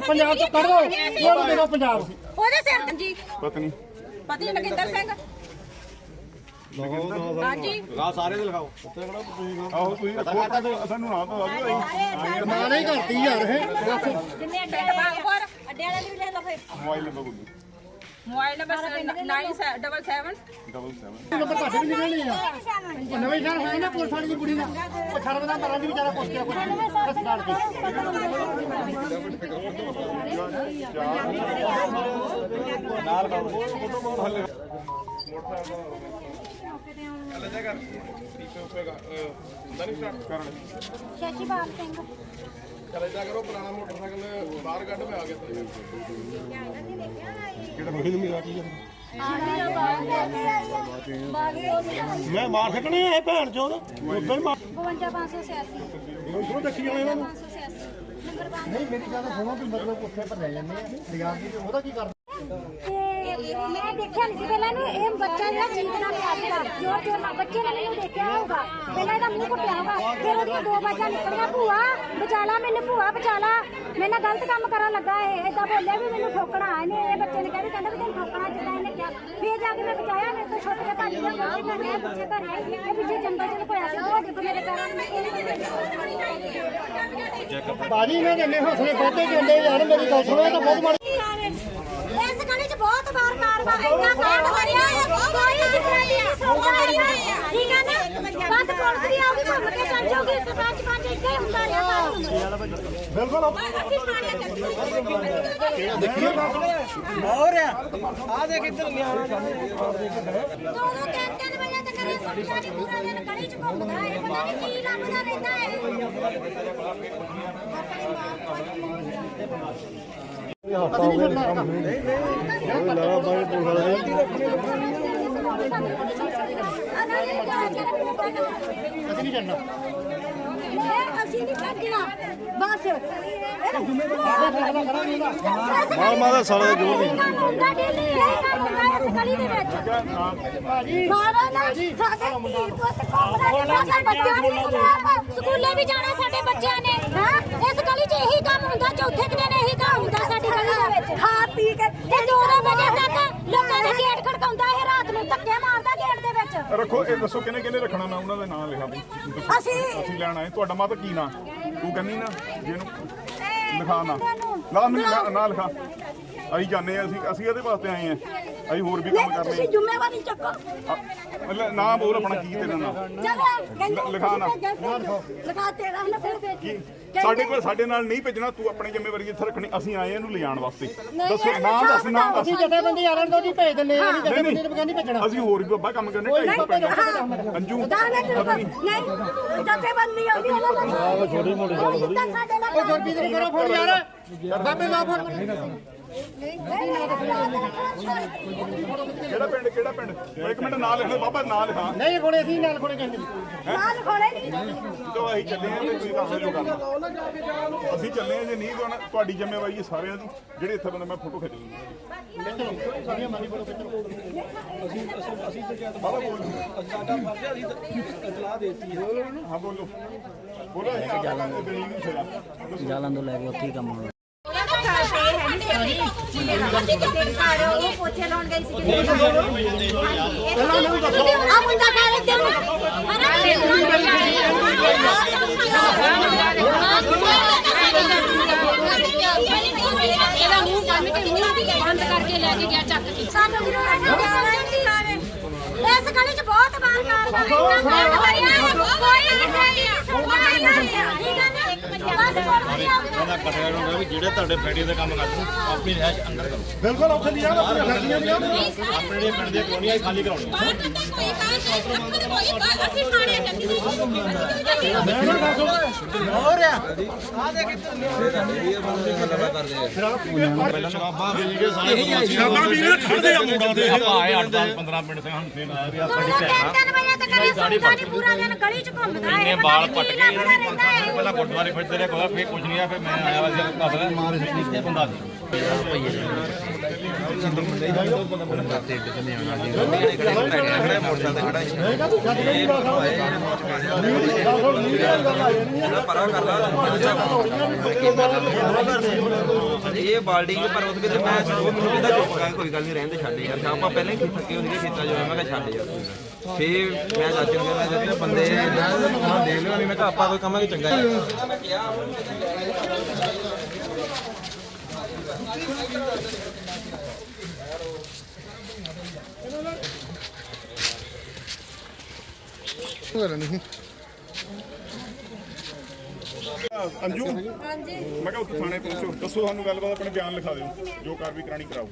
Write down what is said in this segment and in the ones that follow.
ਪੰਜਾਬ ਤੋਂ ਕੱਢ ਦੋ ਇਹਨੂੰ ਦੇ ਦਿਓ ਪੰਜਾਬ? ਉਹਦੇ ਸਿਰ ਤੇ। ਜੀ। ਪਤਨੀ। ਪਤੀ ਨਗਿੰਦਰ ਸਿੰਘ। ਹਾਂਜੀ। ਆਹੋ ਤੁਸੀਂ ਫੋਟੋ ਤੇ ਸਾਨੂੰ ਨਾ ਤਾਂ ਆਜੋ ਨਹੀਂ ਕਰਤੀ ਯਾਰ ਇਹ। ਜਿੰਨੇ ਅੱਡੇ ਬਾਗਪੁਰ ਅੱਡੇ ਵਾਲੇ ਵੀ ਲੈ ਲਓ ਫਿਰ। ਮੋਬਾਈਲ ਨੰਬਰ ਬੋਲੋ। ਮੋਬਾਈਲ ਨੰਬਰ 9777 ਡਬਲ 7 ਨੰਬਰ ਘੱਟ ਵੀ ਨਿਕਲਣੀ ਆ ਉਹ ਨਵੇਂ ਸ਼ਹਿਰ ਹੋਇਆ ਨਾ ਪੁਲਿਸ ਵਾਲੀ ਦੀ ਕੁੜੀ ਦਾ ਉਹ ਸ਼ਰਮ ਦਾ ਮਰਾਂ ਦੀ ਵਿਚਾਰਾ ਪੁੱਛ ਗਿਆ ਕੁਛ ਬਸ ਛੱਡ ਕੇ ਸ਼ਸ਼ੀਪਾਲ ਸਿੰਘ ਮੈਂ ਮਾਰ ਸਕਣੇ ਇਹ ਭੈਣ ਚੋਦ। ਉਦੋਂ ਹੀ ਮਾਰ। 52586 ਉਹ ਦੇਖੀ ਜਾਣੇ ਇਹਨਾਂ ਨੂੰ 586 ਨੰਬਰ ਨਹੀਂ ਮੇਰੀ ਗੱਲ ਸੁਣੋ ਵੀ ਮਤਲਬ ਉੱਥੇ ਪਰ ਲੈ ਜਾਂਦੇ ਆ। ਕੇ ਤੇ ਉਹਦਾ ਕੀ ਕਰਦੇ ਮੈਂ ਦੇਖਿਆ ਨਹੀਂ ਸੀ। ਪਹਿਲਾਂ ਨੂੰ ਇਹ ਬੱਚਾ ਜਿਹੜਾ ਚੀਕਣਾ ਪਿਆ ਸੀਗਾ ਜੋਰ ਜੋਰ ਨਾਲ। ਬੱਚੇ ਨੇ ਮੈਨੂੰ ਦੇਖਿਆ ਹੋਊਗਾ। ਪਹਿਲਾਂ ਇਹਦਾ ਮੂੰਹ ਘੁੱਟਿਆ ਹੋਊਗਾ। ਫਿਰ ਉਹਦੀਆਂ ਦੋ ਬਾਜਾਂ ਨਿਕਲੀਆਂ। ਭੂਆ ਬਚਾਲਾ ਮੈਨੂੰ, ਭੂਆ ਬਚਾਲਾ ਮੈਂ ਨਾ ਗਲਤ ਕੰਮ ਕਰਨ ਲੱਗਾ ਇਹ। ਏਦਾਂ ਬੋਲਿਆ ਵੀ ਮੈਨੂੰ ਠੋਕਣਾ। ਇਹਨੇ ਇਹ ਬੱਚੇ ਨੇ ਕਹਿੰਦੇ ਕਹਿੰਦਾ ਵੀ ਤੈਨੂੰ ਠੋਕਣਾ ਜਿੱਦਾਂ ਇਹਨੇ ਕਿਹਾ। ਫਿਰ ਜਾ ਕੇ ਮੈਂ ਬਚਾਇਆ। ਮੇਰੇ ਤੋਂ ਛੁੱਟ ਕੇ ਭੱਜ ਗਿਆ ਬੱਚੇ ਘਰ ਆਏ ਬੱਚੇ ਘਰ ਆਏ ਇਹ ਪਿੱਛੇ ਜੰਗਲ ਚ ਲੁਕੋਇਆ ਸੀ। ਉਹ ਡਿੱਗ ਮੇਰੇ ਪੈਰਾਂ ਨੂੰ। ਬਾਜੀ ਇਹਨਾਂ ਦੇ ਇੰਨੇ ਹੌਸਲੇ ਬਹੁਤੇ ਜਾਂਦੇ। ਯਾਰ ਮੇਰੀ ਗੱਲ ਸੁਣੋ, ਇਹ ਤਾਂ ਬਹੁਤ ਮਾੜੀ ਇਸ ਗਲੀ 'ਚ ਬਹੁਤ ਵਾਰ ਕਾਰਵਾ ਇੰਨਾ ਕਾਂਡ ਹੋਇਆ ਕੋਈ ਨਹੀਂ ਸੁਣਦਾ ਠੀਕ ਹੈ ਨਾ ਬਸ ਪੁਲਿਸ ਵੀ ਆਉਗੀ ਘੁੰਮ ਕੇ ਚੱਲ ਜਾਊਗੀ ਸਰਪੰਚ ਪੰਚ ਇੱਥੇ ਹੁੰਦਾ ਰਿਹਾ ਸਾਰੀ ਬਿਲਕੁਲ ਅਸੀਂ ਥਾਣੇ ਹੋਰ ਆ ਦੋ ਦੋ ਤਿੰਨ ਤਿੰਨ ਵਜੇ ਤੱਕ ਇਹ ਸੌਂਦਾ ਪੂਰਾ ਦਿਨ ਗਲੀ 'ਚ ਘੁੰਮਦਾ ਹੈ ਪਤਾ ਨਹੀਂ ਕੀ ਲੱਭਦਾ ਰਹਿੰਦਾ ਹੈ ਪਤਾ ਨਹੀਂ ਫਿਰਦਾ ਹੈਗਾ ਅਸੀਂ ਨਹੀਂ ਕਰਨਾ ਅਸੀਂ ਨਹੀਂ। ਭੱਜਣਾ ਬਸ ਮਾਰ ਮਾਰ ਸਾਲੇ ਜੋ ਵੀ ਮੁੰਡਾ ਦੇ ਮਾਰਾ ਨਾ ਸਾਡੇ ਧੀ ਪੁੱਤ ਕੋਮਰਾ ਸਾਡੇ ਬੱਚਿਆਂ ਨੇ ਸਕੂਲੇ ਵੀ ਜਾਣਾ ਸਾਡੇ ਬੱਚਿਆਂ ਨੇ ਹਾਂ। ਇਸ ਗਲੀ 'ਚ ਇਹੀ ਕੰਮ ਹੁੰਦਾ ਚੌਥੇ ਦਿਨ ਇਹੀ ਕੰਮ ਹੁੰਦਾ ਸਾਡੀ ਗਲੀ ਦੇ ਵਿੱਚ ਖਾ ਪੀ ਕੇ ਤੇ 2 ਵਜੇ ਤੱਕ ਲੋਕਾਂ ਦੇ ਗੇਟ ਖੜਕਾਉਂਦਾ ਇਹ ਰਾਤ ਨੂੰ ਧੱਕੇ ਮਾਰਦਾ ਗੇਟ ਦੇ ਵਿੱਚ ਰੱਖੋ ਇਹ ਦੱਸੋ ਕਿਹਨੇ ਕਿਹਨੇ ਰੱਖਣਾ ਮੈਂ ਉਹਨਾਂ ਦਾ ਨਾਮ ਲਿਖਾ ਦੇ ਦੱਸੋ। ਅਸੀਂ- ਅਸੀਂ ਲੈਣਾ ਹੈ ਤੁਹਾਡਾ ਮਾਤਾ ਕੀ ਨਾਂ? ਤੂੰ ਕਹਿੰਦੀ ਨਾ ਜਿਹਨੂੰ ਲਿਖਾ ਨਾ। ਲਾ ਮੈਨੂੰ ਨਾ- ਨਾ ਲਿਖਾ। ਅਸੀਂ ਜਾਣੇ ਆ ਅਸੀਂ ਅਸੀਂ ਇਹਦੇ ਵਾਸਤੇ ਆਏ ਆ ਅਸੀਂ ਹੋਰ ਵੀ ਕੰਮ ਨਹੀਂ ਕਰਨੇ ਤੁਸੀਂ ਜ਼ਿੰਮੇਵਾਰੀ ਚੱਕੋ। ਆ। ਮਤਲਬ ਨਾ ਬੋਲ ਆਪਣਾ ਕੀ ਤੇਰਾ ਨਾਮ? ਚਲੋ ਲਿਖਾ ਨਾ। ਲਿਖਾ ਤੇਰਾ ਨਾ ਫਿਰ ਕੀ? ਸਾਡੇ ਕੋਲ ਸਾਡੇ ਨਾਲ ਨਹੀਂ ਭੇਜਣਾ ਤੂੰ ਆਪਣੀ ਜ਼ਿੰਮੇਵਾਰੀ ਇੱਥੇ ਰੱਖਣੀ ਅਸੀਂ ਆਏ ਇਹਨੂੰ ਲਿਜਾਣ ਵਾਸਤੇ। ਦੱਸੋ ਨਾਮ ਦੱਸ ਨਾਮ ਦੱਸ। ਅਸੀਂ ਜਥੇਬੰਦੀ ਯਾਰਾਂ ਨੂੰ ਜੀ ਭੇਜ ਦਿੰਦੇ ਆ ਜਥੇਬੰਦੀ ਨੂੰ ਨਹੀਂ ਭੇਜਣਾ। ਅਸੀਂ ਹੋਰ ਵੀ ਬਾਬਾ ਕੰਮ ਕਰਨੇ ਢਾਈ ਪਿੰਡ ਅੰਜੂ ਪਤਨੀ ਨਹੀਂ। ਜਥੇਬੰਦੀ ਆਉਂਦੀ ਉਹਨਾਂ ਦਾ ਛੋਟੀ ਮੋਟੀ ਗੱਲ ਨਾਲ। ਉਹ ਗੁਰਪ੍ਰੀਤ ਨੂੰ ਕਰੋ ਫੋਨ ਯਾਰ। ਬਾਬੇ ਨਾ ਫੋਨ ਕਿਹੜਾ ਪਿੰਡ ਕਿਹੜਾ ਪਿੰਡ? ਇੱਕ ਮਿੰਟ ਨਾਂ ਲਿਖ ਲੈ ਬਾਬਾ ਨਾਂ ਲਿਖਾ। ਨਹੀਂ ਕੋਲੇ ਅਸੀਂ ਨਾਲ ਕੋਲੇ ਕਹਿੰਦੇ ਨਾਲ ਖੋਲੇ ਨਹੀਂ। ਜਦੋਂ ਅਸੀਂ ਚੱਲੇ ਆ ਤੇ ਤੁਸੀਂ ਦੱਸ ਦਿਓ ਕਰਨਾ ਅਸੀਂ ਚੱਲੇ ਆ ਜੇ ਨਹੀਂ ਤਾਂ ਤੁਹਾਡੀ ਜ਼ਿੰਮੇਵਾਰੀ ਹੈ ਸਾਰਿਆਂ ਦੀ ਜਿਹੜੇ ਇੱਥੇ ਬੰਦੇ ਮੈਂ ਫੋਟੋ ਖਿੱਚ ਲੂੰਗਾ ਸਾਰੀਆਂ ਮਾਰੀ ਬੋਲੋ। ਹਾਂ ਬੋਲੋ। ਬੋਲੋ ਅਸੀਂ ਆਪ ਕਰਾਂਗੇ ਦਲੀਲ ਨਹੀਂ ਛੜਾ ਜਾਲਾਂ ਤੋਂ ਲੈ ਕੇ ਉੱਥੇ ਹੀ ਕੰਮ ਹੋਣਾ। ਬੰਦ ਕਰਕੇ ਲੈ ਕੇ ਗਿਆ ਚੱਕ ਕੇ ਸਾਨੂੰ ਵੀ ਇਸ ਗਲੀ ਚ ਬਹੁਤ ਵਾਰ ਕਾਰਵਾਈ ਕੋਈ ਕਿਸੇ ਦੀ ਸੁਣਦਾ ਨਹੀਂ ਠੀਕ ਹੈ ਆਉਂਦੀ ਨੂੰ ਵੀ ਜਿਹੜੇ ਤੁਹਾਡੇ ਫੈਕਟਰੀ ਦਾ ਕੰਮ ਕਰਦੇ ਹੋ, ਆਪਣੀ ਰਹਿਸ਼ ਅੰਦਰ ਕਰੋ ਬਿਲਕੁਲ ਉੱਥੇ ਲਿਆ ਆਪਣੇ ਫੈਕਟਰੀਆਂ ਦੀਆਂ ਆਪਣੇ ਜਿਹੜੇ ਪਿੰਡ ਦੀਆਂ ਕਲੋਨੀਆਂ ਹੀ ਖਾਲੀ ਕਰਾਉਣੀਆਂ ਬਾਹਰ ਤਾਂ ਕੋਈ ਬਾਹਰ ਨਹੀਂ ਅਸੀਂ ਥਾਣੇ ਚੱਲੀ ਸ਼ਰਾਬਾਂ ਵੇਚ ਕੇ ਸਾਰੇ ਸ਼ਰਾਬਾਂ ਵੀ ਖੜਦੇ ਆ ਮੋੜਾਂ ਤੇ ਆਪਾਂ ਆਏ 8 10 15 ਮਿੰਟ ਸੇ ਸਾਨੂੰ ਫੇਰ ਆਇਆ ਵੀ ਆ ਸਾਡੀ ਭੈਣ ਇਹ ਸੌਂਦਾ ਨਹੀਂ ਪੂਰਾ ਦਿਨ ਗਲੀ ਚ ਘੁੰਮਦਾ ਹੈ ਬਾਲ ਪਟ ਗਏ ਇਹਨਾਂ ਨੇ ਪਹਿਲਾਂ ਗੁਰਦੁਆਰੇ ਫਿਰਦੇ ਰਹੇ ਕੋਈ ਫੇਰ ਕੁਝ ਨਹੀਂ ਆ ਫਿਰ ਮੈਂ ਆਇਆ ਵਾ ਸਿਰ ਘਰ ਮਾਰੇ ਸੀ ਬੰਦਾ ਸੀ ਇਹ ਬਾਲਟੀ ਪਰ ਉਹਦੇ ਵਿੱਚ ਮੈਂ ਉਹ ਮੈਨੂੰ ਕਹਿੰਦਾ ਚੁੱਪ ਕਰ ਕੋਈ ਗੱਲ ਨਹੀਂ ਰਹਿੰਦੇ ਛੱਡ ਯਾਰ। ਆਪਾਂ ਪਹਿਲਾਂ ਹੀ ਥੱਕੇ ਹੁੰਦੇ ਖੇਤਾਂ ਜੋ ਮੈਂ ਕਿਹਾ ਛੱਡ ਯਾਰ। ਫੇਰ ਮੈਂ ਚਾਚੇ ਨੂੰ ਕਿਹਾ, ਮੈਂ ਬੰਦੇ ਨਾ ਦੇਖ ਲਿਓ ਨਹੀਂ ਮੈਂ ਕਿਹਾ ਆਪਾਂ ਕੋਈ ਕਮਾਂਗੇ, ਚੰਗਾ ਹੈ ਅੰਜੂ ਹਾਂਜੀ ਮੈਂ ਕਿਹਾ ਉੱਥੇ ਥਾਣੇ ਪਹੁੰਚੋ। ਦੱਸੋ ਸਾਨੂੰ ਗੱਲਬਾਤ, ਆਪਣੇ ਬਿਆਨ ਲਿਖਾ ਦਿਓ, ਜੋ ਕਾਰਵਾਈ ਕਰਾਣੀ ਕਰਾਓ।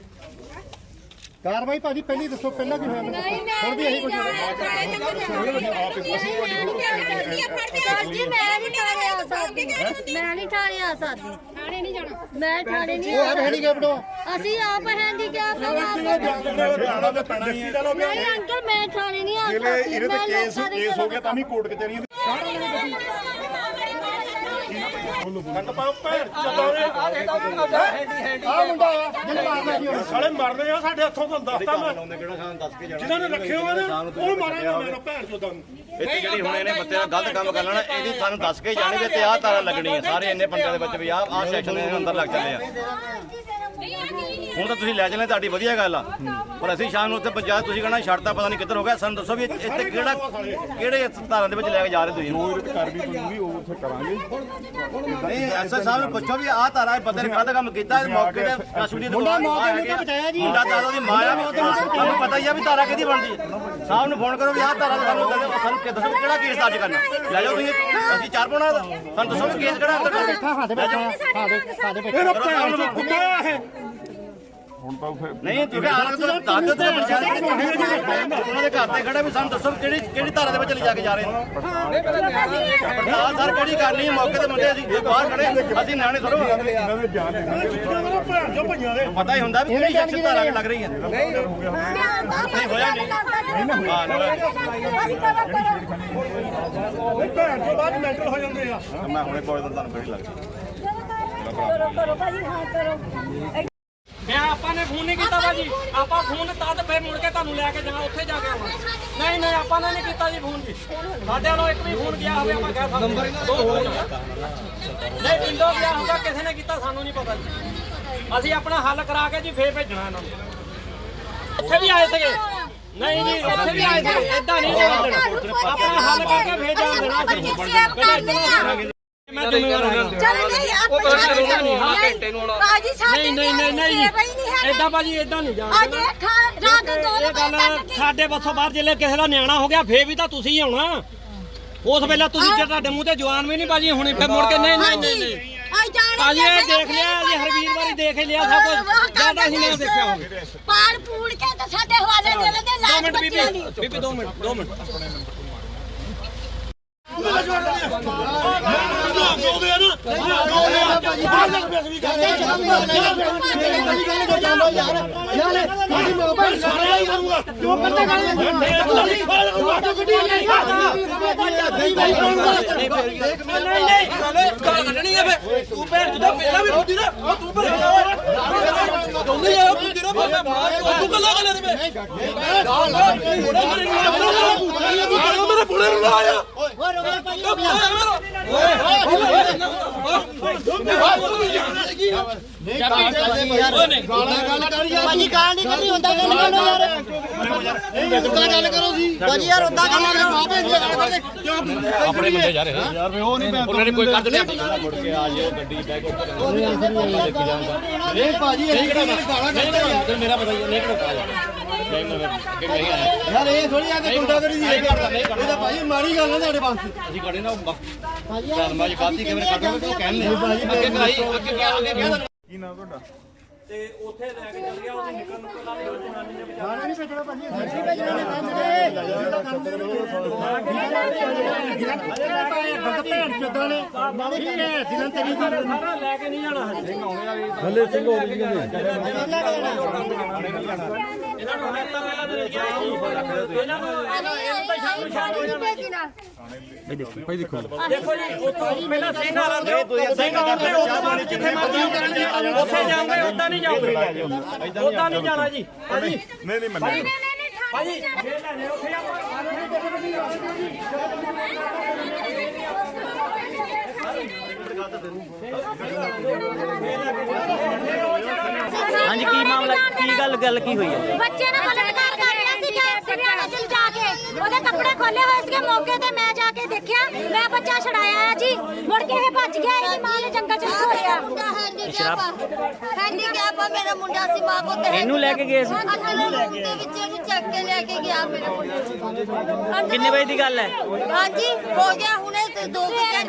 ਕਾਰਵਾਈ ਭਾਜੀ ਪਹਿਲੀ ਦੱਸੋ ਪਹਿਲਾਂ ਕੀ ਹੋਇਆ? ਮੈਨੂੰ ਹੁਣ ਵੀ ਇਹੀ ਕੁਝ ਆਪ ਅਸੀਂ ਤੁਹਾਡੀ ਜੀ ਮੈਂ ਨਹੀਂ ਥਾਣੇ ਆ ਸਕਦੀ ਮੈਂ ਨਹੀਂ ਥਾਣੇ ਆ ਸਕਦੀ ਥਾਣੇ ਨਹੀਂ ਜਾਣਾ। ਮੈਂ ਥਾਣੇ ਨਹੀਂ ਉਹ ਆ ਆਪ ਹੋ। ਅਸੀਂ ਆਪ ਹੈਂਡੀਕੈਪ ਆ ਆਣਾ ਤਾਂ ਪੈਣਾ ਹੀ ਹੈ ਨਹੀਂ ਅੰਕਲ ਮੈਂ ਥਾਣੇ ਨਹੀਂ ਆ ਸਕਦੀ ਇਹਦੇ ਤੇ ਮੈਂ ਕੇਸ ਲੋਕਾਂ ਦੇ ਕੇਸ ਹੋ ਘਰੋਂ ਗਿਆ ਤਾਂ ਵੀ ਕੋਰਟ ਕਚਹਿਰੀਆਂ ਆ ਮੁੰਡਾ ਜਿਹਨੇ ਮਾਰਨਾ ਸੀ ਉਹਨੂੰ ਸਾਲੇ ਮਰਨੇ ਆ ਸਾਡੇ ਹੱਥੋਂ ਤੁਹਾਨੂੰ ਦੱਸਤਾ ਮੈਂ ਜਿਨ੍ਹਾਂ ਨੇ ਰੱਖੇ ਹੋਏ ਨੇ ਉਹ ਮਾਰਾਂਗਾ ਮੇਰਾ ਭੈਣ ਚੋਦਾਂ ਨੂੰ ਇੱਥੇ ਜਿਹੜੀ ਹੁਣ ਇਹਨੇ ਬੱਤੇ ਦਾ ਗਲਤ ਕੰਮ ਕਰ ਲੈਣਾ ਇਹਦੀ ਸਾਨੂੰ ਦੱਸ ਕੇ ਜਾਣਗੇ ਤੇ ਆਹ ਤਾਰਾਂ ਲੱਗਣੀਆਂ ਸਾਰੇ ਇੰਨੇ ਬੰਦਿਆਂ ਦੇ ਵਿੱਚ ਵੀ ਆਹ ਆਹ ਸੈਕਸ਼ਨ ਦੇ ਅੰਦਰ ਲੱਗ ਚੱਲੇ ਆ ਹੁਣ ਤਾਂ ਤੁਸੀਂ ਲੈ ਚੱਲੇ ਤੁਹਾਡੀ ਵਧੀਆ ਗੱਲ ਆ। ਪਰ ਅਸੀਂ ਸ਼ਾਮ ਨੂੰ ਉੱਥੇ ਪੰਚਾਇਤ ਤੁਸੀਂ ਕਹਣਾ ਛੱਡਤਾ ਪਤਾ ਨਹੀਂ ਕਿੱਧਰ ਹੋ ਗਿਆ। ਸਾਨੂੰ ਦੱਸੋ ਵੀ ਇੱਥੇ ਕਿਹੜਾ ਕਿਹੜੇ ਤਾਰਾਂ ਦੇ ਵਿੱਚ ਲੈ ਕੇ ਜਾ ਰਹੇ ਤੁਸੀਂ? ਜੋ ਇਹਦੇ ਤੇ ਕਾਰਵਾਈ ਹੋਊਗੀ ਉਹ ਉੱਥੇ ਕਰਾਂਗੇ। ਨਹੀਂ ਐਸਐਸ ਸਾਹਿਬ ਨੂੰ ਪੁੱਛੋ ਵੀ ਆਹ ਤਾਰਾ ਇਹ ਬੰਦੇ ਨੇ ਕੰਮ ਕੀਤਾ ਇਹ ਮੌਕੇ ਤੇ ਕਸੂਰੀ ਮੁੰਡਾ ਮੌਤ ਨੂੰ ਤਾਂ ਬਚਾਇਆ ਜੀ। ਮੁੰਡਾ ਤਾਰਾ ਦੀ ਮਾਂ ਆ। ਤੁਹਾਨੂੰ ਪਤਾ ਹੀ ਆ ਵੀ ਤਾਰਾ ਕਿਹਦੀ ਬਣਦੀ? ਹੈ ਸਾਹਿਬ ਨੂੰ ਫੋਨ ਕਰੋ ਵੀ ਆਹ ਤਾਰਾ ਸਾਨੂੰ ਦੱਸੋ ਸਾਨੂੰ ਕਿ ਦੱਸੋ ਕਿਹੜਾ ਕੇਸ ਦਰਜ ਕਰਨਾ? ਲੈ ਜਾਓ ਤੁਸੀਂ ਅਸੀਂ ਚਾਰ ਪਾਉਣਾ। ਸਾਨੂੰ ਦੱਸੋ ਵੀ ਕੇਸ ਕਿਹੜਾ ਅੰਦਰ ਬੈਠਾ ਸਾਡੇ ਬੈਠਾ ਸਾਡੇ ਸਾਡੇ ਬੈਠਾ। ਇਹਦਾ ਭੈਣ ਚੋ ਕੁੱਤਾ ਇਹ? ਹੁਣ ਤਾਂ ਉੱਥੇ ਨਹੀਂ ਤੁਸੀਂ ਆਣ ਕੇ ਦੱਸ ਦਿਓ ਤੇ ਪੰਚਾਇਤ ਨੂੰ ਉਹਨਾਂ ਦੇ ਘਰ ਤੇ ਖੜਾ ਵੀ ਸਾਨੂੰ ਦੱਸੋ ਕਿਹੜੀ ਕਿਹੜੀ ਧਾਰਾ ਦੇ ਵਿੱਚ ਲਿਜਾ ਕੇ ਜਾ ਰਹੇ ਨੇ ਪੜਤਾਲ ਸਰ ਕਿਹੜੀ ਕਰਨੀ ਹੈ? ਮੌਕੇ ਤੇ ਬੰਦੇ ਅਸੀਂ ਜੇ ਬਾਹਰ ਖੜੇ ਅਸੀਂ ਨਿਆਣੇ ਥੋੜੋ ਇਹਨਾਂ ਦੇ ਭਈਆਂ ਦੇ। ਪਤਾ ਹੀ ਹੁੰਦਾ ਵੀ ਕਿਹੜੀ ਸ਼ਖਸ ਧਾਰਾ ਲੱਗ ਰਹੀ ਹੈ। ਨਹੀਂ ਹੋਇਆ ਨਹੀਂ। ਹਾਂ ਇਹ ਭੈਣ ਚੋ ਬਾਅਦ ਮੈਂਟਲ ਹੋ ਜਾਂਦੇ ਆ। ਮੈਂ ਹੁਣੇ ਕੋਈ ਤੁਹਾਨੂੰ ਕਿਹੜੀ ਲੱਗਦੀ। ਕਰੋ ਕਰੋ ਭਾਜੀ ਹਾਂ ਕਰੋ। ਨੇ ਫੋਨ ਨਹੀਂ ਕੀਤਾ ਭਾਜੀ। ਆਪਾਂ ਫੋਨ ਤਦ ਫੇਰ ਮੁੜ ਕੇ ਤੁਹਾਨੂੰ ਲੈ ਕੇ ਜਾਣਾ ਉੱਥੇ ਜਾ ਕੇ ਨਹੀਂ ਨਹੀਂ ਆਪਾਂ ਨੇ ਨਹੀਂ ਕੀਤਾ ਜੀ ਫੋਨ ਜੀ। ਸਾਡੇ ਵੱਲੋਂ ਇੱਕ ਵੀ ਫੋਨ ਗਿਆ ਹੋਵੇ ਆਪਾਂ ਕਹਿ ਸਕਦੇ ਨੰਬਰ ਦੋ ਫੋਨ ਨਹੀਂ ਪਿੰਡੋਂ ਗਿਆ ਹੋਊਗਾ ਕਿਸੇ ਨੇ ਕੀਤਾ ਸਾਨੂੰ ਨਹੀਂ ਪਤਾ ਜੀ। ਅਸੀਂ ਆਪਣਾ ਹੱਲ ਕਰਾ ਕੇ ਜੀ ਫੇਰ ਭੇਜਣਾ ਇਹਨਾਂ ਨੂੰ। ਉੱਥੇ ਵੀ ਆਏ ਸੀਗੇ। ਨਹੀਂ ਜੀ ਉੱਥੇ ਵੀ ਆਏ ਸੀਗੇ। ਇਦਾਂ ਨਹੀਂ ਜਾਣ ਦੇਣਾ। ਆਪਣਾ ਹੱਲ ਕਰਕੇ ਜਾਣ ਦੇਣਾ ਅਸੀਂ। ਮੈਂ ਜ਼ਿੰਮੇਵਾਰ ਹਾਂ ਚਲੋ ਨਹੀਂ ਆਪਾਂ ਛੱਡ ਨਹੀਂ ਹਾਂ ਘੰਟੇ ਨੂੰ ਆਉਣਾ। ਭਾਜੀ ਸਾਡੇ ਨਹੀਂ ਨਹੀਂ ਨਹੀਂ ਨਹੀਂ। ਏਦਾਂ ਭਾਜੀ ਏਦਾਂ ਨਹੀਂ ਜਾਣਾ। ਅੱਜ ਇਹ ਖਾ- ਰਾਤ ਦੇ ਦੋ ਇਹ ਵਜੇ ਗੱਲ ਤੱਕ ਸਾਡੇ ਬੱਸੋਂ ਬਾਹਰ ਜਿੱਲੇ ਕਿਸੇ ਦਾ ਨਿਆਣਾ ਹੋ ਗਿਆ ਫੇਰ ਵੀ ਤਾਂ ਤੁਸੀਂ ਹੀ ਆਉਣਾ। ਉਸ ਵੇਲੇ ਤੁਸੀਂ ਜੇ ਤੁਹਾਡੇ ਮੂੰਹ ਤੇ ਜਵਾਨ ਵੀ ਨਹੀਂ ਬਾਜੀ ਹੁਣੇ ਫੇਰ ਮੁੜ ਕੇ ਨਹੀਂ ਨਹੀਂ ਨਹੀਂ ਨਹੀਂ। ਅੱਜ ਜਾਣ ਭਾਜੀ ਇਹ ਦੇਖ ਲਿਆ ਅਸੀਂ ਹਰਵੀਰ ਵਾਰੀ ਦੇਖ ਹੀ ਲਿਆ ਸਭ ਕੁਝ ਜ਼ਿਆਦਾ ਹੀ। ਨਾ ਦੇਖਿਆ ਹੋਵੇ। ਪਾੜ ਪੂੜ ਕੇ ਤੇ ਸਾਡੇ ਹਵਾਲੇ ਦੇ ਦੇ ਦੋ ਲਾਜ ਮਿੰਟ ਬੱਚਿਆਂ ਦੀ। ਬੀਬੀ ਬੀਬੀ ਦੋ ਮਿੰਟ ਦੋ ਮਿੰਟ। ਲਾਉਂਦੇ ਆ ਨਾ ਲਾਉਂਦੇ ਆ ਬਾਹਰ ਲੱਗ ਪਿਆ ਸੀ ਗੱਲ ਸਾਰਾ ਹੀ ਕਰੂਗਾ ਜੋ ਕਰਦਾ ਗੱਲ ਕੱਢਣੀ ਆ ਫੇ ਤੂੰ ਭੈਣ ਜਿੱਦਾਂ ਪਹਿਲਾਂ ਵੀ ਬੁੱਧੀ ਨਾ ਉਹ ਤੂੰ ਭੈਣ ਦਾ ਦੋਨੇ ਯਾਰ ਬੁੱਧੀ ਨਾ ਮੈਂ ਮਾਰ ਤੂੰ ਗੱਲਾਂ ਕਰ ਲੈ ਵੇ ਮੇਰਾ ਪੁੜੇ ਨੂੰ ਲਾਇਆ ਓਏ ਓਏ ਓਏ ਭਾਜੀ ਗਾਲ ਨਹੀਂ ਕਰਨੀ ਹੁੰਦਾ ਗੱਲ ਕਰੋ ਯਾਰ ਗੱਲ ਕਰੋ ਜੀ ਭਾਜੀ ਯਾਰ ਉਦਾਂ ਗੱਲ ਕਰੋ ਬਾਪੇ ਜੀ ਗੱਲ ਕਰਦੇ ਕਿਉਂ ਆਪਣੇ ਬੰਦੇ ਜਾ ਰਹੇ ਯਾਰ ਵੀ ਉਹ ਨਹੀਂ ਉਹਨਾਂ ਨੇ ਕੋਈ ਕੱਢ ਲਿਆ? ਮੁੜ ਕੇ ਆ ਜਿਓ ਗੱਡੀ ਬੈਕ ਉੱਪਰ ਨਹੀਂ ਭਾਜੀ ਇਹ ਕਿਹੜਾ ਗਾਲਾਂ ਕੱਢਦੇ ਮੇਰਾ ਪਤਾ ਹੀ ਨਹੀਂ ਕਿਹੜਾ ਨਹੀਂ ਮੈਂ ਨਹੀਂ ਆਇਆ ਯਾਰ ਇਹ ਥੋੜੀ ਆ ਕਿ ਗੁੰਡਾਗਰੀ ਦੀ ਇਹ ਕਰਦਾ। ਇਹ ਤਾਂ ਭਾਜੀ ਮਾੜੀ ਗੱਲ ਹੈ ਤੁਹਾਡੇ ਵਾਸਤੇ। ਅਸੀਂ ਖੜੇ ਨਾ ਧਰਮਾਂ 'ਚ ਗਲਤੀ ਕਿਵੇਂ ਕੱਢੋਗੇ ਉਹ ਕਹਿੰਦੇ ਅੱਗੇ ਕਰਾਈ ਅੱਗੇ ਕਿਹਾ ਅੱਗੇ ਕਿਹਾ ਕੀ ਨਾਮ ਤੁਹਾਡਾ ਤੇ ਉੱਥੇ ਲੈ ਕੇ ਚੱਲ ਗਿਆ ਉਹਦੀ ਨਿਕਲਣ ਤੋਂ ਪਹਿਲਾਂ ਵੀ ਉਹ ਜਨਾਨੀ ਨੇ ਨਹੀਂ ਭੇਜਣਾ ਭਾਜੀ ਭੇਜਣਾ ਨਹੀਂ ਜਿਹੜਾ ਪਾਏ ਬੰਦ ਭੇਡ ਚੋਦਾਂ ਨੇ ਠੀਕ ਹੈ ਦਿਲਾਂ ਤੇ ਨਹੀਂ ਗੱਲ ਸਾਰਾ ਲੈ ਕੇ ਨਹੀਂ ਜਾਣਾ ਹਜੇ ਇਹਨਾਂ ਨੂੰ ਹੱਥਾਂ ਪਹਿਲਾਂ ਦੇ ਵਿੱਚ ਇਹਨਾਂ ਨੂੰ ਦੇਖੋ ਜੀ ਉੱਥੋਂ ਪਹਿਲਾਂ ਸਿੰਘ ਵਾਲਾ ਦੇ ਸਿੰਘ ਵਾਲਾ ਉੱਥੋਂ ਜਿੱਥੇ ਮਰਜ਼ੀ ਕਰਨਗੇ ਉੱਥੇ ਜਾਓਗੇ ਉਦਾਂ ਨਹੀਂ ਜਾਓਗੇ ਉਦਾਂ ਨਹੀਂ ਜਾਣਾ ਜੀ ਭਾਜੀ ਨਹੀਂ ਨਹੀਂ ਮੰਨੇ ਭਾਜੀ ਜੇ ਲੈਣੇ ਉੱਥੇ ਹਾਂਜੀ ਕੀ ਮਾਮਲਾ ਕੀ ਗੱਲ ਗੱਲ ਕੀ ਹੋਈ ਹੈ? ਬੱਚੇ ਨੇ ਬਲਾਤਕਾਰ ਕਰ ਰਿਹਾ ਸੀ ਕਿ ਸਿਵਿਆਣਾ ਚ ਜਾ ਕੇ। ਉਹਦੇ ਕੱਪੜੇ ਖੋਲੇ ਹੋਏ ਸੀਗੇ ਮੌਕੇ ਤੇ ਮੈਂ ਜਾ ਕੇ ਦੇਖਿਆ। ਮੈਂ ਬੱਚਾ ਛੜਾਇਆ ਆ ਜੀ। ਮੁੜ ਕੇ ਇਹ ਭੱਜ ਗਿਆ ਇਹਦੀ ਮਾਂ ਨੇ ਜੰਗਲ ਚ ਖੋਲਿਆ ਮੁੰਡਾ ਹੈਂਡੀਕੈਪ ਹੈਂਡੀਕੈਪ ਆ ਮੇਰਾ ਮੁੰਡਾ ਸੀ ਮਾਂ ਕੋ ਤੇ ਇਹਨੂੰ ਲੈ ਕੇ ਗਏ ਸੀ? ਅੰਦਰ ਰੂਮ ਦੇ ਵਿੱਚ ਇਹਨੂੰ ਚੱਕ ਕੇ ਲੈ ਕੇ ਗਿਆ ਮੇਰਾ ਮੁੰਡਾ। ਕਿੰਨੇ ਵਜੇ ਦੀ ਗੱਲ ਹੈ? ਹਾਂਜੀ ਹੋ ਗਿਆ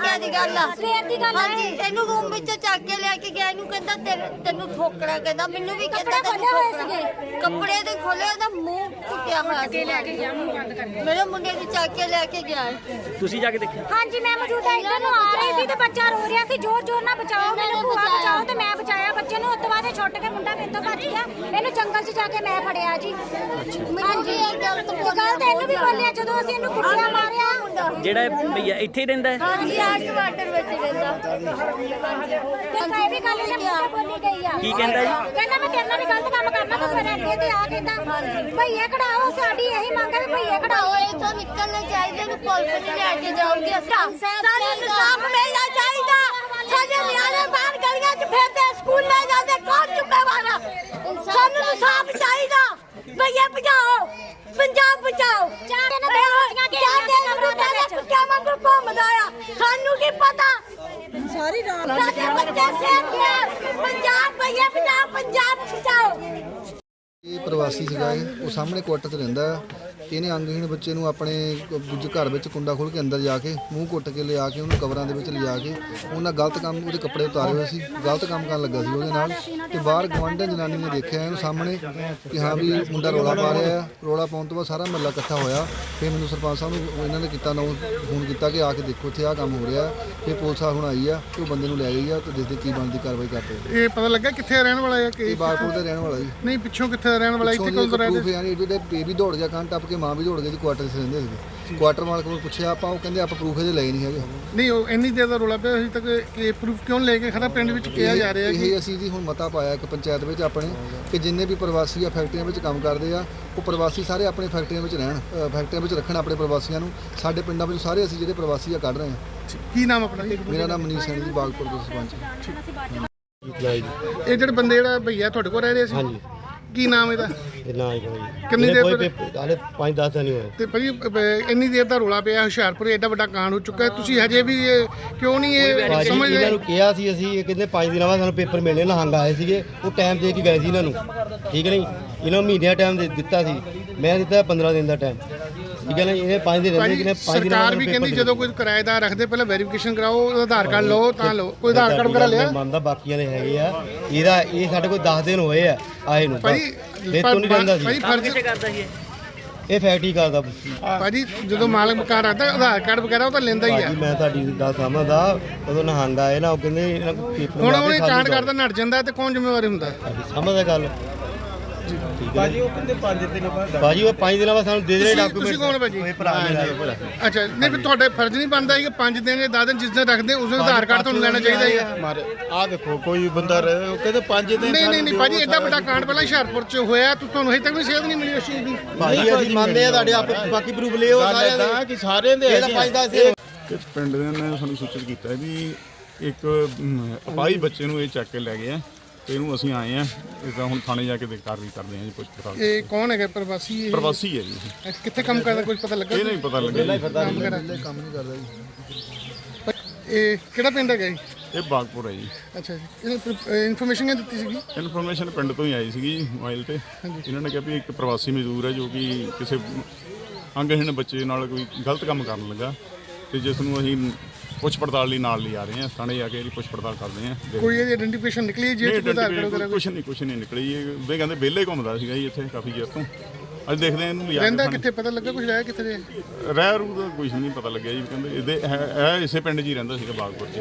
ਘੰਟਿਆਂ ਦੀ ਗੱਲ ਆ। ਸਵੇਰ ਦੀ ਗੱਲ ਆ। ਹਾਂਜੀ ਇਹਨੂੰ ਰੂਮ ਵਿੱਚ ਚੱਕ ਕੇ ਲੈ ਕੇ ਗਿਆ। ਇਹਨੂੰ ਕਹਿੰਦਾ ਤੇਰੇ- ਤੈਨੂੰ ਠੋਕਣਾ ਕਹਿੰਦਾ। ਮੈਨੂੰ ਵੀ ਕਹਿੰਦਾ ਕੱਪੜੇ ਖੋਲੇ ਹੋਏ ਸੀਗੇ। ਕੱਪੜੇ ਦੇ ਖੋਲੇ ਉਹਦਾ ਮੂੰਹ ਕੁੱਟਿਆ ਹੋਇਆ ਸੀ ਲੈ ਕੇ ਗਿਆ ਮੂੰਹ ਬੰਦ ਕਰਕੇ। ਮੇਰੇ ਮੁੰਡੇ ਨੂੰ ਚੱਕ ਕੇ ਲੈ ਕੇ ਗਿਆ। ਹੈ। ਤੁਸੀਂ ਜਾ ਕੇ ਦੇਖਿਆ ਹਾਂਜੀ ਮੈਂ ਮੌਜੂਦਾ ਇੱਧਰ ਨੂੰ ਆ ਰਹੀ ਸੀ ਤੇ ਬੱਚਾ ਰੋ ਰਿਹਾ ਸੀ। ਜ਼ੋਰ ਜ਼ੋਰ ਨਾਲ ਬਚਾਓ ਮੈਨੂੰ ਭੂਆ ਬਚਾਓ ਤੇ ਮੈਂ ਬਚਾਇਆ। ਬੱਚੇ ਨੂੰ ਉਸ ਤੋਂ ਬਾਅਦ ਇਹ ਛੁੱਟ ਕੇ ਮੁੰਡਾ ਮੇਰੇ ਤੋਂ ਭੱਜ ਗਿਆ। ਇਹਨੂੰ ਜੰਗਲ 'ਚ ਜਾ ਕੇ ਮੈਂ ਫੜਿਆ ਜੀ। ਹਾਂਜੀ। ਇਹ ਗਲਤ ਤੇ ਗਲਤ ਇਹਨੂੰ ਵੀ ਬੋਲਿਆ ਜਦੋਂ ਅਸੀਂ ਇਹਨੂੰ ਕੁੱਟਿਆ ਮਾਰਿਆ ਜਿਹੜਾ ਇਹ ਭਈਆ ਇੱਥੇ ਹੀ ਰਹਿੰਦਾ ਹੈ? ਹਾਂਜੀ ਆਟ ਵਾਟਰ ਵਿੱਚ ਰਹਿੰਦਾ। ਮੈਂ ਵੀ ਗੱਲ ਇਹਨੇ ਮੁੰਡੇ ਬੋਲੀ ਗਈ ਆ। ਕੀ ਕਹਿੰਦਾ ਜੀ? ਕਹਿੰਦਾ ਮੈਂ ਤੇਰੇ ਨਾਲ ਵੀ ਗਲਤ ਕੰਮ ਕਰਨਾ ਤੂੰ ਮੇਰੇ ਅੱਗੇ ਤੇ ਆ ਕਹਿੰਦਾ ਭਈਏ ਕਢਾਓ ਸਾਡੀ ਇਹੀ ਮੰਗ ਹੈ ਵੀ ਭਈਏ ਕਢਾਓ ਇੱਥੋਂ ਨਿਕਲਣੇ ਚਾਹੀਦੇ ਨੂੰ ਪੁਲਿਸ ਨੇ ਲੈ ਕੇ ਜਾਊਗੀ। ਸਾਨੂੰ ਇਨਸਾਫ ਮਿਲਣਾ ਚਾਹੀਦਾ। ਸਾਡੇ ਨਿਆਣੇ ਬਾਹਰ ਗਲੀਆਂ 'ਚ ਫਿਰਦੇ ਸਕੂਲ ਲੈ ਜਾਂਦੇ ਕੌਣ ਜ਼ਿੰਮੇਵਾਰ ਆ? ਸਾਨੂੰ ਇਨਸਾਫ ਚਾਹੀਦਾ ਭਈਏ ਬਚਾਓ ਪੰਜਾਬ ਬਚਾਓ ਚਾਰ ਦਿਨ ਦੇ ਬੱਚੀਆਂ ਕੇ ਸਾਡੇ ਮੁੰਡੇ ਦੇ ਕੁੱਤਿਆਂ ਵਾਂਗੂ ਘੁੰਮਦਾ ਆ ਸਾਨੂੰ ਕੀ ਪਤਾ ਸਾਰੀ ਰਾਤ ਸਾਡੇ ਬੱਚੇ ਪੰਜਾਬ ਭਈਏ ਬਚਾਓ ਪੰਜਾਬ ਬਚਾਓ। ਇਹ ਪ੍ਰਵਾਸੀ ਸੀਗਾ ਇਹ ਉਹ ਸਾਹਮਣੇ ਕੁਆਟਰ 'ਚ ਰਹਿੰਦਾ। ਇਹਨੇ ਅੰਗਹੀਣ ਬੱਚੇ ਨੂੰ ਆਪਣੇ ਦੂਜੇ ਘਰ ਵਿੱਚ ਕੁੰਡਾ ਖੋਲ ਕੇ ਅੰਦਰ ਜਾ ਕੇ ਮੂੰਹ ਕੁੱਟ ਕੇ ਲਿਆ ਕੇ ਉਹਨੂੰ ਕਵਰਾਂ ਦੇ ਵਿੱਚ ਲਿਜਾ ਕੇ ਉਹਨਾਂ ਗਲਤ ਕੰਮ ਉਹਦੇ ਕੱਪੜੇ ਉਤਾਰੇ ਹੋਏ ਸੀ ਗਲਤ ਕੰਮ ਕਰਨ ਲੱਗਾ ਸੀ ਉਹਦੇ ਨਾਲ ਤੇ ਬਾਹਰ ਗਵਾਂਢਣ ਜਨਾਨੀ ਨੇ ਦੇਖਿਆ ਇਹਨੂੰ ਸਾਹਮਣੇ ਕਿ ਹਾਂ ਵੀ ਮੁੰਡਾ ਰੋਲਾ ਪਾ ਰਿਹਾ ਆ ਰੋਲਾ ਪਾਉਣ ਤੋਂ ਬਾਅਦ ਸਾਰਾ ਮਹੱਲਾ ਇਕੱਠਾ ਹੋਇਆ ਫਿਰ ਮੈਨੂੰ ਸਰਪੰਚ ਸਾਹਿਬ ਨੂੰ ਇਹਨਾਂ ਨੇ ਕੀਤਾ ਨਾ ਫੋਨ ਕੀਤਾ ਕਿ ਆ ਕੇ ਦੇਖੋ ਇੱਥੇ ਆ ਕੰਮ ਹੋ ਰਿਹਾ ਫਿਰ ਪੁਲਿਸ ਆ ਹੁਣ ਆਈ ਆ ਤੇ ਉਹ ਬੰਦੇ ਨੂੰ ਲੈ ਗਈ ਆ ਤੇ ਦੇਖਦੇ ਕੀ ਬਣਦੀ ਕਾਰਵਾਈ ਕਰਦੇ ਇਹ ਪਤਾ ਲੱਗਾ ਕਿੱਥੇ ਰਹਿਣ ਵਾਲਾ ਹੈ ਕਿ ਇਹ ਬਾਗਪੁਰ ਦਾ ਰਹਿਣ ਵਾਲਾ ਜੀ। ਨਹੀਂ ਪਿੱਛੋਂ ਕਿੱਥੇ ਰਹਿਣ ਵਾਲਾ ਇੱਥੇ ਕੋਲ ਰਹਿੰਦੇ ਯਾਨੀ ਇਹਦੇ ਬੇਬੀ ਦੌੜ ਗਿਆ ਕੰਨ ਟੱਪ ਕੇ ਮਾਂ ਵੀ ਦੌੜ ਗਈ ਜੀ ਕੁਆਟਰ 'ਚ ਰਹਿੰਦੇ ਸੀਗੇ। ਕੁਆਟਰ ਮਾਲਕ ਨੂੰ ਪੁੱਛਿਆ ਆਪਾਂ ਉਹ ਕਹਿੰਦੇ ਆਪਾਂ ਪ੍ਰੂਫ ਇਹਦੇ ਲਏ ਨਹੀਂ ਹੈਗੇ। ਨਹੀਂ ਉਹ ਇੰਨੀ ਦੇਰ ਦਾ ਰੋਲਾ ਪਿਆ ਅਜੇ ਤੱਕ ਕਿ ਪ੍ਰੂਫ ਕਿਉਂ ਲੈ ਕੇ ਖੜਾ ਪਿੰਡ ਵਿੱਚ ਕਿਹਾ ਜਾ ਰਿਹਾ ਕਿ ਇਹ ਅਸੀਂ ਜੀ ਹੁਣ ਮਤਾ ਪਾਇਆ ਇੱਕ ਪੰਚਾਇਤ ਵਿੱਚ ਆਪਣੇ ਕਿ ਜਿੰਨੇ ਵੀ ਪ੍ਰਵਾਸੀ ਆ ਫੈਕਟਰੀਆਂ ਵਿੱਚ ਕੰਮ ਕਰਦੇ ਆ ਉਹ ਪ੍ਰਵਾਸੀ ਸਾਰੇ ਆਪਣੇ ਫੈਕਟਰੀਆਂ ਵਿੱਚ ਰਹਿਣ ਅ, ਫੈਕਟਰੀਆਂ ਵਿੱਚ ਰੱਖਣ ਆਪਣੇ ਪ੍ਰਵਾਸੀਆਂ ਨੂੰ। ਸਾਡੇ ਪਿੰਡਾਂ ਵਿੱਚ ਸਾਰੇ ਅਸੀਂ ਜਿਹੜੇ ਪ੍ਰਵਾਸੀ ਆ ਕੱਢ ਰਹੇ ਆ। ਕੀ ਨਾਮ ਆਪਣਾ? ਮੇਰਾ ਨਾਮ ਮਨੀਸ਼ ਸੈਣੀ ਜੀ ਬਾਗਪੁਰ ਦੇ ਸਰਪੰਚ। ਇਹ ਜਿਹੜੇ ਬੰਦੇ ਜਿਹੜਾ ਭਈਆ ਤੁਹਾਡੇ ਕੋਲ ਰਹਿ ਰਹੇ ਸੀ? ਹਾਂਜੀ। ਕੀ ਨਾਮ ਇਹਦਾ? ਨਾ ਹੀ ਕੋਈ। ਕਿੰਨੀ ਦੇਰ ਕੋਈ ਪੇਪਰ ਹਾਲੇ 5-10 ਦਿਨ ਹੀ ਹੋਏ। ਤੇ ਅਹ, ਇੰਨੀ ਦੇਰ ਦਾ ਰੋਲਾ ਪਿਆ ਹੁਸ਼ਿਆਰਪੁਰ ਐਡਾ ਵੱਡਾ ਕਾਂਡ ਹੋ ਚੁੱਕਾ ਹੈ। ਤੁਸੀਂ ਹਜੇ ਵੀ ਇਹ ਕਿਉਂ ਨਹੀਂ ਇਹ ਭਾਜੀ ਸਮਝ ਇਹਨਾਂ ਰਹੇ ਨੂੰ ਕਿਹਾ ਸੀ ਅਸੀਂ ਇਹ ਕਹਿੰਦੇ 5 ਦਿਨਾਂ ਬਾਅਦ ਸਾਨੂੰ ਪੇਪਰ ਮਿਲਣੇ ਲਹੰਗ ਆਏ ਸੀਗੇ। ਉਹ ਟਾਈਮ ਦੇ ਕੇ ਗਏ ਸੀ ਇਹਨਾਂ ਨੂੰ। ਠੀਕ ਨਹੀਂ? ਇਹਨਾਂ ਨੂੰ ਮਹੀਨਿਆਂ ਟਾਈਮ ਦੇ ਦਿੱਤਾ ਸੀ। ਮੈਂ ਦਿੱਤਾ 15 ਦਿਨ ਦਾ ਟਾਈਮ ਠੀਕ ਹੈ ਨਾ ਇਹ 5 ਦਿਨ ਰਹਿੰਦੇ ਭਾਜੀ ਕਿ ਨੇ 5 ਦਿਨਾਂ ਸਰਕਾਰ ਵੀ ਕਹਿੰਦੀ ਜਦੋਂ ਕੋਈ ਕਿਰਾਏਦਾਰ ਰੱਖਦੇ ਪਹਿਲਾਂ ਵੈਰੀਫਿਕੇਸ਼ਨ ਕਰਾਓ ਉਹਦਾ ਆਧਾਰ ਕਾਰਡ ਲਓ ਤਾਂ ਲਓ ਕੋਈ ਆਧਾਰ ਕਾਰਡ ਵਗੈਰਾ ਲਿਆ? ਮੰਨਦਾ ਬਾਕੀਆਂ ਦੇ ਹੈਗੇ ਆ। ਇਹਦਾ ਇਹ ਸਾਡੇ ਕੋਲ 10 ਦਿਨ ਹੋਏ ਆ ਆਏ ਨੂੰ ਭਾਜੀ ਦੇ ਤੋਂ ਨਹੀਂ ਰਹਿੰਦਾ ਸੀ। ਫਰਜ਼ ਕਰਦਾ ਸੀ ਇਹ? ਇਹ ਫੈਕਟਰੀ ਕਰਦਾ। ਭਾਜੀ ਜਦੋਂ ਮਾਲਕ ਮਕਾਨ ਰੱਖਦਾ ਆਧਾਰ ਕਾਰਡ ਵਗੈਰਾ ਉਹ ਤਾਂ ਲੈਂਦਾ ਹੀ ਆ। ਭਾਜੀ ਮੈਂ ਤੁਹਾਡੀ ਗੱਲ ਸਮਝਦਾ ਉਦੋਂ ਨਹੰਗ ਆਏ ਨਾ ਉਹ ਕਹਿੰਦੇ ਇਹਨਾਂ ਕੋਲ ਪੇਪਰ ਹੁਣ ਉਹਨੇ ਕਾਂਡ। ਕਰਦਾ ਨੱਟ ਜਾਂਦਾ ਤੇ ਕੌਣ ਜ਼ਿੰਮੇਵਾਰ ਹੁੰਦਾ? ਸਮਝਦਾ ਗੱਲ। ਭਾਜੀ ਉਹ ਕਹਿੰਦੇ 5 ਦਿਨਾਂ ਬਾਅਦ ਭਾਜੀ ਉਹ 5 ਦਿਨਾਂ ਬਾਅਦ ਸਾਨੂੰ ਦੇ ਦੇ ਤੁਸੀਂ- ਡਾਕੂਮੈਂਟ। ਤੁਸੀਂ ਕੌਣ ਭਾਜੀ? ਇਹ ਭਰਾ ਮੇਰਾ ਇਹ। ਅੱਛਾ ਨਹੀਂ ਫਿਰ ਤੁਹਾਡੇ ਫਰਜ਼ ਨਹੀਂ ਬਣਦਾ ਕਿ 5 ਦਿਨ ਜਾਂ 10 ਦਿਨ ਜਿਸ ਦਿਨ ਰੱਖਦੇ ਉਸ ਦਿਨ ਆਧਾਰ ਕਾਰਡ ਤੁਹਾਨੂੰ ਲੈਣਾ ਚਾਹੀਦਾ ਹੀ ਆ ਮਾਰੇ ਆ ਦੇਖੋ ਕੋਈ ਬੰਦਾ ਰਹੇ ਉਹ ਕਹਿੰਦੇ 5 ਦਿਨ ਨਹੀਂ ਨਹੀਂ ਨਹੀਂ ਭਾਜੀ ਐਡਾ ਵੱਡਾ ਕਾਂਡ ਪਹਿਲਾਂ ਹੁਸ਼ਿਆਰਪੁਰ ਚ ਹੋਇਆ ਤੁ- ਤੁਹਾਨੂੰ ਹਜੇ ਤੱਕ ਵੀ ਸੇਧ ਨਹੀਂ ਮਿਲੀ ਉਸ ਚੀਜ਼ ਦੀ। ਭਾਜੀ ਅਸੀਂ ਮੰਨਦੇ ਆ ਤੁਹਾਡੇ ਆਪ ਬਾਕੀ ਪ੍ਰੂਫ ਲਿਓ ਸਾਰਿਆਂ ਦੇ। ਕਿ ਸਾਰਿਆਂ ਦੇ ਇਹ ਤਾਂ 5 10 ਦਿਨ ਕਿ ਪਿੰਡ ਦੇ ਨੇ ਸਾਨੂੰ ਸੂਚਿਤ ਕੀਤਾ ਵੀ ਇੱਕ ਅਮ, ਅਪਾਹਜ ਬੱਚੇ ਨੂੰ ਇਹ ਚੱਕ ਕੇ ਲੈ ਗਏ ਆ। ਤੇ ਇਹਨੂੰ ਅਸੀਂ ਆਏ ਆ ਇਹਦਾ ਹੁਣ ਥਾਣੇ ਜਾ ਕੇ ਦੇ ਕਾਰਵਾਈ ਕਰਦੇ ਆ ਜੀ ਪੁੱਛ ਪੜਤਾਲ ਇਹ ਕੌਣ ਹੈਗਾ? ਪ੍ਰਵਾਸੀ ਇਹ? ਪ੍ਰਵਾਸੀ ਹੈ ਜੀ। ਇਹ। ਕਿੱਥੇ ਕੰਮ ਕਰਦਾ? ਕੁਝ ਪਤਾ ਲੱਗਾ? ਇਹ ਨਹੀਂ ਪਤਾ ਲੱਗਿਆ ਜੀ। ਕੰਮ ਵਗੈਰਾ। ਕੰਮ ਨਹੀਂ ਕਰਦਾ ਜੀ। ਇਹ ਕਿਹੜਾ ਪਿੰਡ ਹੈਗਾ ਜੀ? ਇਹ ਬਾਗਪੁਰ ਹੈ ਜੀ। ਅੱਛਾ ਜੀ। ਇਹ ਇਨਫੋਰਮੇਸ਼ਨ ਕਿਹਨੇ ਦਿੱਤੀ ਸੀਗੀ? ਇਨਫੋਰਮੇਸ਼ਨ ਪਿੰਡ ਤੋਂ ਹੀ ਆਈ ਸੀਗੀ ਮੋਬਾਈਲ ਤੇ। ਇਹਨਾਂ ਨੇ ਕਿਹਾ ਵੀ ਇੱਕ ਪ੍ਰਵਾਸੀ ਮਜ਼ਦੂਰ ਹੈ ਜੋ ਕਿ ਕਿਸੇ ਅੰਗਹੀਣ ਬੱਚੇ ਨਾਲ ਕੋਈ ਗਲਤ ਕੰਮ ਕਰਨ ਲੱਗਾ। ਤੇ ਜਿਸ ਨੂੰ ਅਸੀਂ ਪੁੱਛ ਪੜਤਾਲ ਲਈ ਨਾਲ ਲਿਆ ਰਹੇ ਆ ਥਾਣੇ ਜਾ ਕੇ ਇਹਦੀ ਪੁੱਛ ਪੜਤਾਲ ਕਰਦੇ ਆ ਕੋਈ ਇਹਦੀ ਆਇਡੈਂਟੀਫਿਕੇਸ਼ਨ ਨਿਕਲੀ ਜੇ ਨਹੀਂ, ਚ ਆਧਾਰ ਕਾਰਡ ਵਗੈਰਾ ਕੁਛ ਨਹੀਂ ਕੁਛ ਨਹੀਂ ਨਿਕਲੀ ਇਹ ਵੇ ਕਹਿੰਦੇ ਵਿਹਲੇ ਘੁੰਮਦਾ ਸੀਗਾ ਜੀ ਇੱਥੇ ਕਾਫੀ ਚਿਰ ਤੋਂ। ਅੱਜ ਦੇਖਦੇ ਆ ਇਹਨੂੰ ਕੇ ਰਹਿੰਦਾ। ਕਿੱਥੇ? ਪਤਾ ਲੱਗਾ ਕੁਝ ਰਹਿ ਕਿੱਥੇ ਦੇ ਰਹਿ ਰੂ ਦਾ ਕੁਝ ਨਹੀਂ ਪਤਾ ਲੱਗਿਆ ਜੀ। ਕਹਿੰਦੇ ਇਹਦੇ ਇਹ ਇਹ ਇਸੇ ਪਿੰਡ 'ਚ ਹੀ ਰਹਿੰਦਾ ਸੀਗਾ ਬਾਗਪੁਰ 'ਚ।